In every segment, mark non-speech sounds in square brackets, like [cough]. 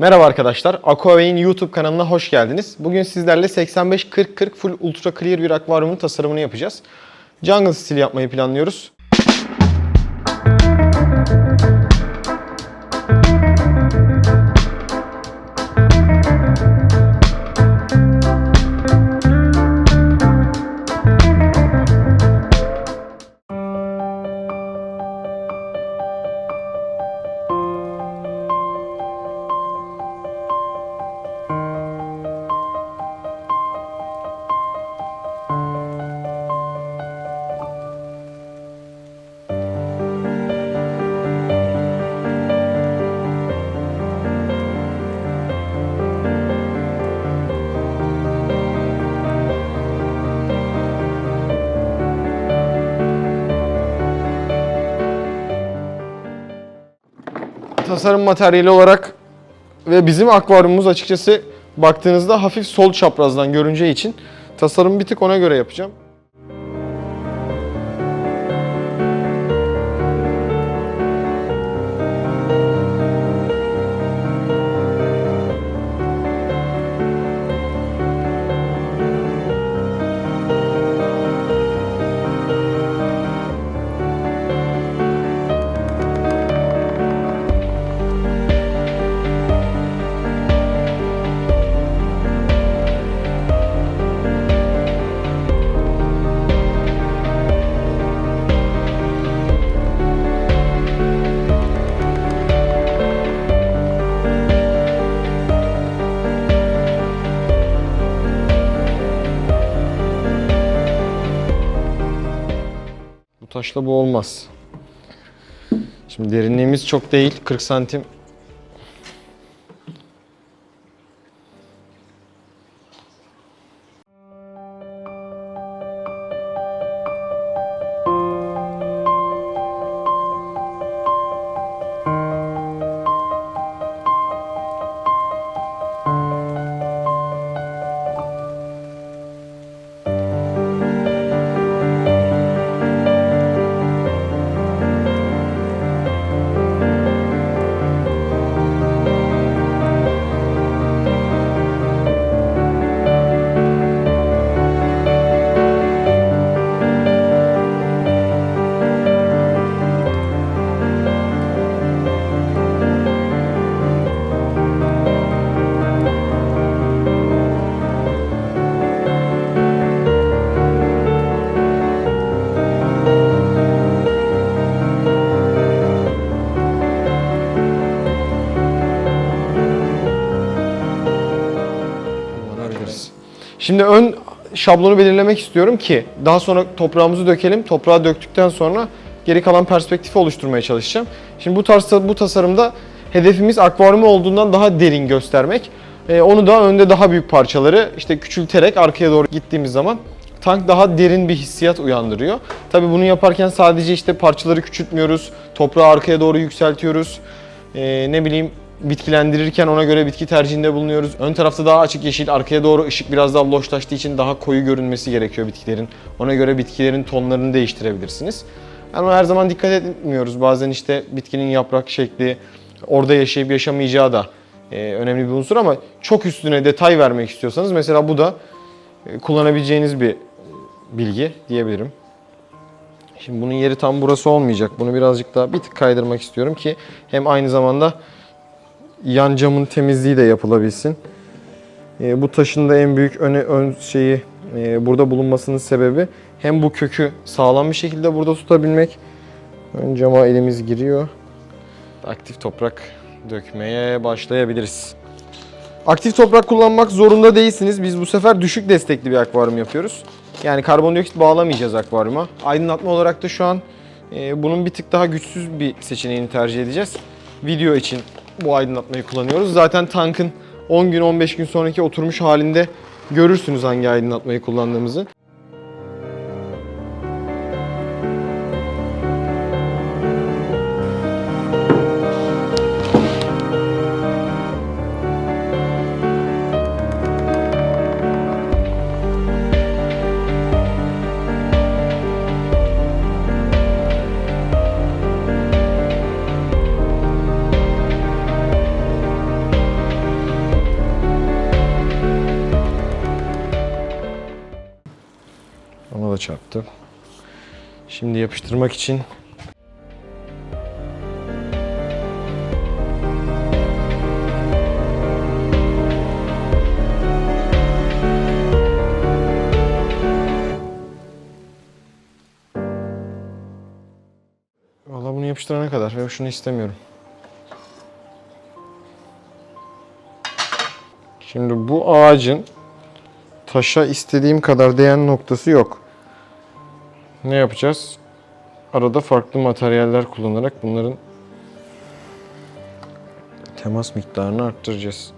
Merhaba arkadaşlar, Aquavey'in YouTube kanalına hoş geldiniz. Bugün sizlerle 85-40-40 full ultra clear bir akvaryumun tasarımını yapacağız. Jungle stili yapmayı planlıyoruz. Tasarım materyali olarak ve bizim akvaryumumuz açıkçası baktığınızda hafif sol çaprazdan görüneceği için tasarım bir tık ona göre yapacağım. Taşla bu olmaz. Şimdi derinliğimiz çok değil. 40 santim. Şimdi ön şablonu belirlemek istiyorum ki daha sonra toprağımızı dökelim. Toprağı döktükten sonra geri kalan perspektifi oluşturmaya çalışacağım. Şimdi bu tarz bu tasarımda hedefimiz akvaryumu olduğundan daha derin göstermek. Ee, onu da önde daha büyük parçaları işte küçülterek arkaya doğru gittiğimiz zaman tank daha derin bir hissiyat uyandırıyor. Tabii bunu yaparken sadece işte parçaları küçültmüyoruz, toprağı arkaya doğru yükseltiyoruz. Ee, ne bileyim bitkilendirirken ona göre bitki tercihinde bulunuyoruz. Ön tarafta daha açık yeşil, arkaya doğru ışık biraz daha loşlaştığı için daha koyu görünmesi gerekiyor bitkilerin. Ona göre bitkilerin tonlarını değiştirebilirsiniz. Ama her zaman dikkat etmiyoruz. Bazen işte bitkinin yaprak şekli, orada yaşayıp yaşamayacağı da e, önemli bir unsur ama çok üstüne detay vermek istiyorsanız mesela bu da e, kullanabileceğiniz bir bilgi diyebilirim. Şimdi bunun yeri tam burası olmayacak. Bunu birazcık daha bir tık kaydırmak istiyorum ki hem aynı zamanda yan camın temizliği de yapılabilsin. E, bu taşın da en büyük öne, ön şeyi e, burada bulunmasının sebebi hem bu kökü sağlam bir şekilde burada tutabilmek. Ön cama elimiz giriyor. Aktif toprak dökmeye başlayabiliriz. Aktif toprak kullanmak zorunda değilsiniz. Biz bu sefer düşük destekli bir akvaryum yapıyoruz. Yani karbondioksit bağlamayacağız akvaryuma. Aydınlatma olarak da şu an e, bunun bir tık daha güçsüz bir seçeneğini tercih edeceğiz. Video için bu aydınlatmayı kullanıyoruz. Zaten tankın 10 gün 15 gün sonraki oturmuş halinde görürsünüz hangi aydınlatmayı kullandığımızı. Çarptı. Şimdi yapıştırmak için Vallahi bunu yapıştırana kadar ve şunu istemiyorum. Şimdi bu ağacın taşa istediğim kadar değen noktası yok. Ne yapacağız? Arada farklı materyaller kullanarak bunların temas miktarını arttıracağız.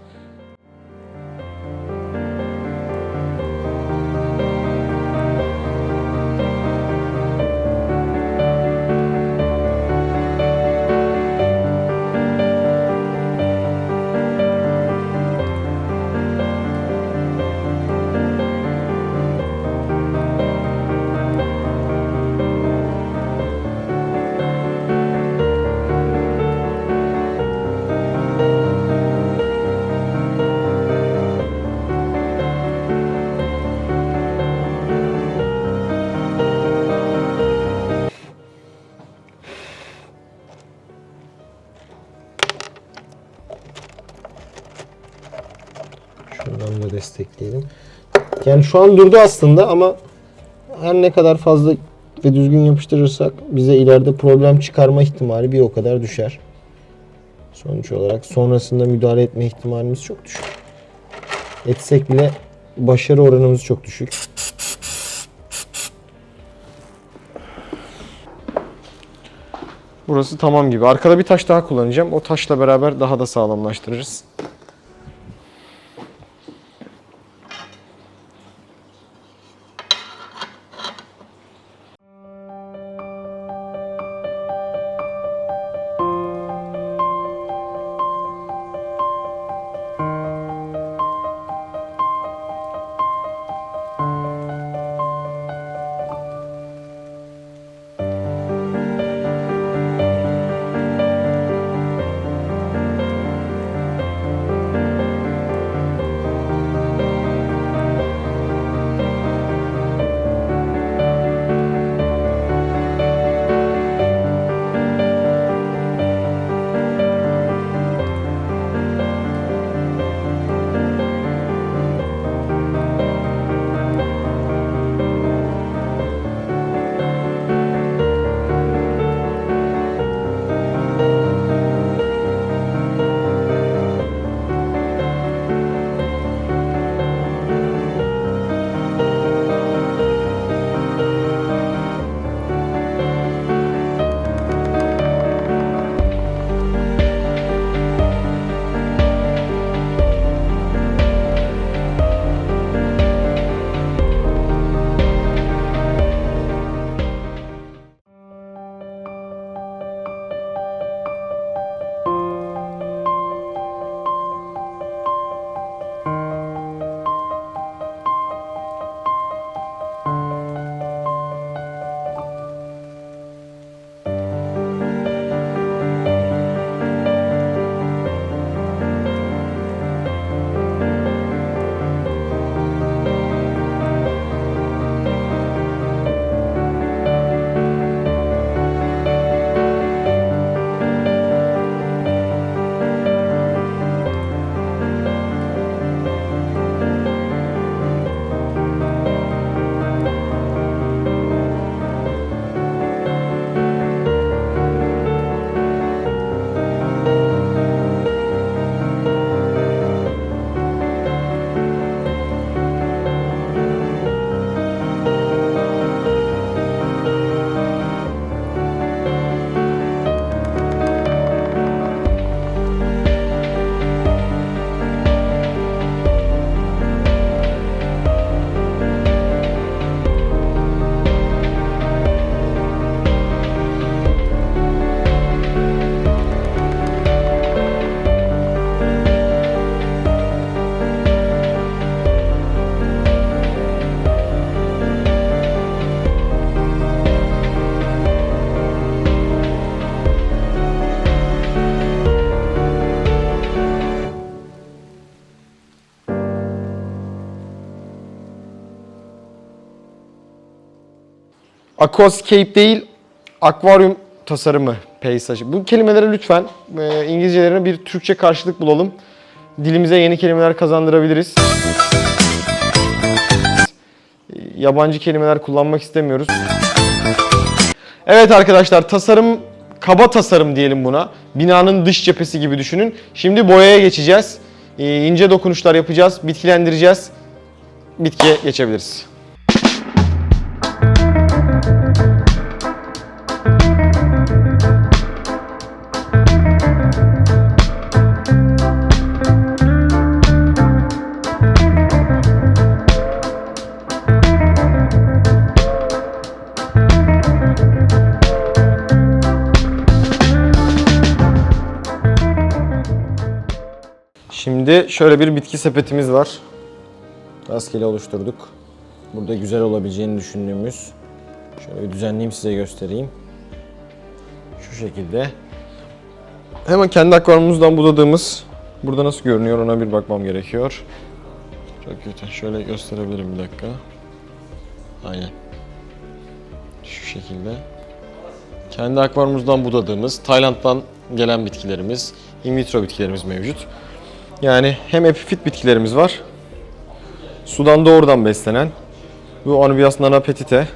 Destekleyelim. Yani şu an durdu aslında ama her ne kadar fazla ve düzgün yapıştırırsak bize ileride problem çıkarma ihtimali bir o kadar düşer. Sonuç olarak sonrasında müdahale etme ihtimalimiz çok düşük. Etsek bile başarı oranımız çok düşük. Burası tamam gibi. Arkada bir taş daha kullanacağım. O taşla beraber daha da sağlamlaştırırız. Aquascape değil, akvaryum tasarımı peyzajı. Bu kelimelere lütfen e, İngilizcelerine bir Türkçe karşılık bulalım. Dilimize yeni kelimeler kazandırabiliriz. E, Yabancı kelimeler kullanmak istemiyoruz. Evet arkadaşlar tasarım kaba tasarım diyelim buna. Binanın dış cephesi gibi düşünün. Şimdi boyaya geçeceğiz. Ee, ince dokunuşlar yapacağız, bitkilendireceğiz. Bitkiye geçebiliriz. Şimdi şöyle bir bitki sepetimiz var. Rastgele oluşturduk. Burada güzel olabileceğini düşündüğümüz. Şöyle bir düzenleyeyim size göstereyim. Şu şekilde. Hemen kendi akvaryumumuzdan budadığımız burada nasıl görünüyor ona bir bakmam gerekiyor. Çok kötü. Şöyle gösterebilirim bir dakika. Aynen. Şu şekilde. Kendi akvaryumumuzdan budadığımız, Tayland'dan gelen bitkilerimiz, in vitro bitkilerimiz mevcut. Yani hem epifit bitkilerimiz var. Sudan doğrudan beslenen. Bu Anubias nanapetite.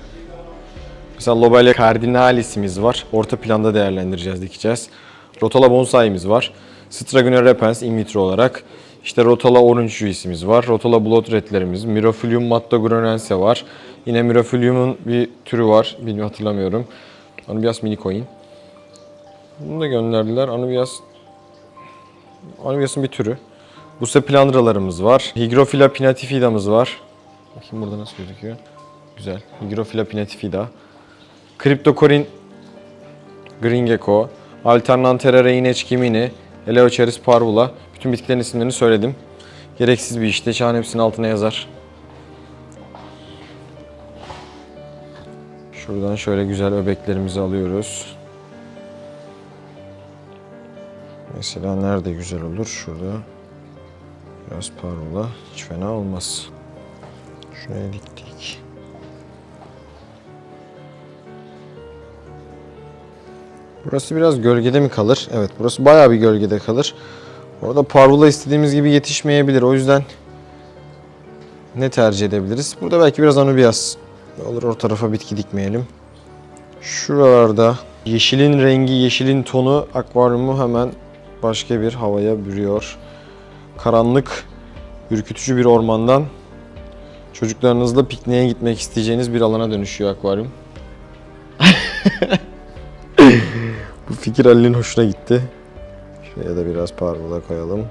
Mesela Lobelia cardinalis'imiz var. Orta planda değerlendireceğiz, dikeceğiz. Rotala bonsai'miz var. Stragonia repens in vitro olarak. İşte Rotala orange juice'imiz var. Rotala blood red'lerimiz. Myrofilium mattagronense var. Yine Myrofilium'un bir türü var. Bilmiyorum hatırlamıyorum. Anubias minicoin. Bunu da gönderdiler. Anubias Anubias'ın bir türü. Bucephalandralarımız var. Hygrophila pinnatifida'mız var. Bakayım burada nasıl gözüküyor. Güzel. Hygrophila pinnatifida. Cryptocorin green gecko. Alternantera reinechkimini. Eleocharis parvula. Bütün bitkilerin isimlerini söyledim. Gereksiz bir işte. Çağın hepsinin altına yazar. Şuradan şöyle güzel öbeklerimizi alıyoruz. Mesela nerede güzel olur? Şurada. Biraz parola. Hiç fena olmaz. Şuraya diktik. Burası biraz gölgede mi kalır? Evet burası bayağı bir gölgede kalır. Orada parvula istediğimiz gibi yetişmeyebilir. O yüzden ne tercih edebiliriz? Burada belki biraz anubias olur. O tarafa bitki dikmeyelim. Şuralarda yeşilin rengi, yeşilin tonu akvaryumu hemen başka bir havaya bürüyor. Karanlık, ürkütücü bir ormandan çocuklarınızla pikniğe gitmek isteyeceğiniz bir alana dönüşüyor akvaryum. [laughs] Bu fikir Ali'nin hoşuna gitti. Şuraya da biraz parvula koyalım.